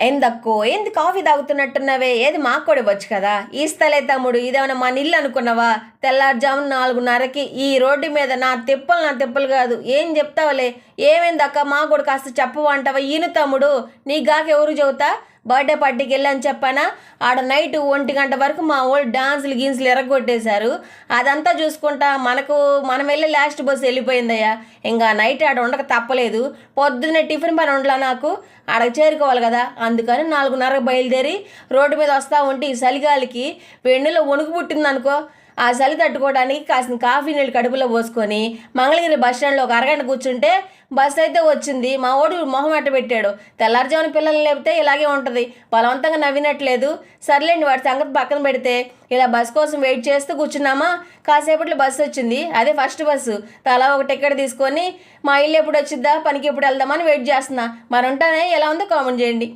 ఏందక్కో ఏంది కాఫీ తాగుతున్నట్టున్నావే? ఏది మాకు కూడా ఇవ్వచ్చు కదా. ఈస్తలే తమ్ముడు ఇదేమన్నా మన ఇల్లు అనుకున్నావా? తెల్లారుజామున నాలుగున్నరకి ఈ రోడ్డు మీద నా తిప్పలు నా తిప్పలు కాదు. ఏం చెప్తావులే? ఏమైందక్క? మా కూడా కాస్త చెప్పవంటావా ఈయన తమ్ముడు నీ గాక ఎవరు చెబుతా? బర్త్డే పార్టీకి వెళ్ళాను చెప్పానా? ఆడ నైట్ ఒంటి గంట వరకు మా వాళ్ళు డాన్సులు గీన్సులు ఎరగొట్టేశారు. అదంతా చూసుకుంటా మనకు మనం వెళ్ళే లాస్ట్ బస్సు వెళ్ళిపోయిందయ్యా. ఇంకా నైట్ ఆడ ఉండక తప్పలేదు. పొద్దున్నే టిఫిన్ పని ఉండలా నాకు? ఆడ చేరుకోవాలి కదా. అందుకని నాలుగున్నరకు బయలుదేరి రోడ్డు మీద వస్తూ ఉంటే ఈ చలిగాలికి వెన్నులో వణుకు పుట్టిందనుకో. ఆ చలి తట్టుకోవడానికి కాసిన కాఫీ నీళ్ళు కడుపులో పోసుకొని మంగళగిరి బస్ స్టాండ్లో ఒక అరగంట కూర్చుంటే బస్ అయితే వచ్చింది. మా ఓడు మొహం అట్ట పెట్టాడు. తెల్లారుజామున పిల్లల్ని లేపితే ఇలాగే ఉంటుంది. బలవంతంగా నవ్వినట్లేదు. సర్లేండి వాడి సంగతి పక్కన పెడితే ఇలా బస్ కోసం వెయిట్ చేస్తూ కూర్చున్నామా? కాసేపట్లో బస్సు వచ్చింది. అదే ఫస్ట్ బస్సు తలా ఒక టికెట్ తీసుకొని మా ఇల్లు ఎప్పుడు వచ్చిద్దా? పనికి ఎప్పుడు వెళ్దామని వెయిట్ చేస్తున్నా. మరి ఉంటానే ఎలా ఉందో కామెంట్ చేయండి.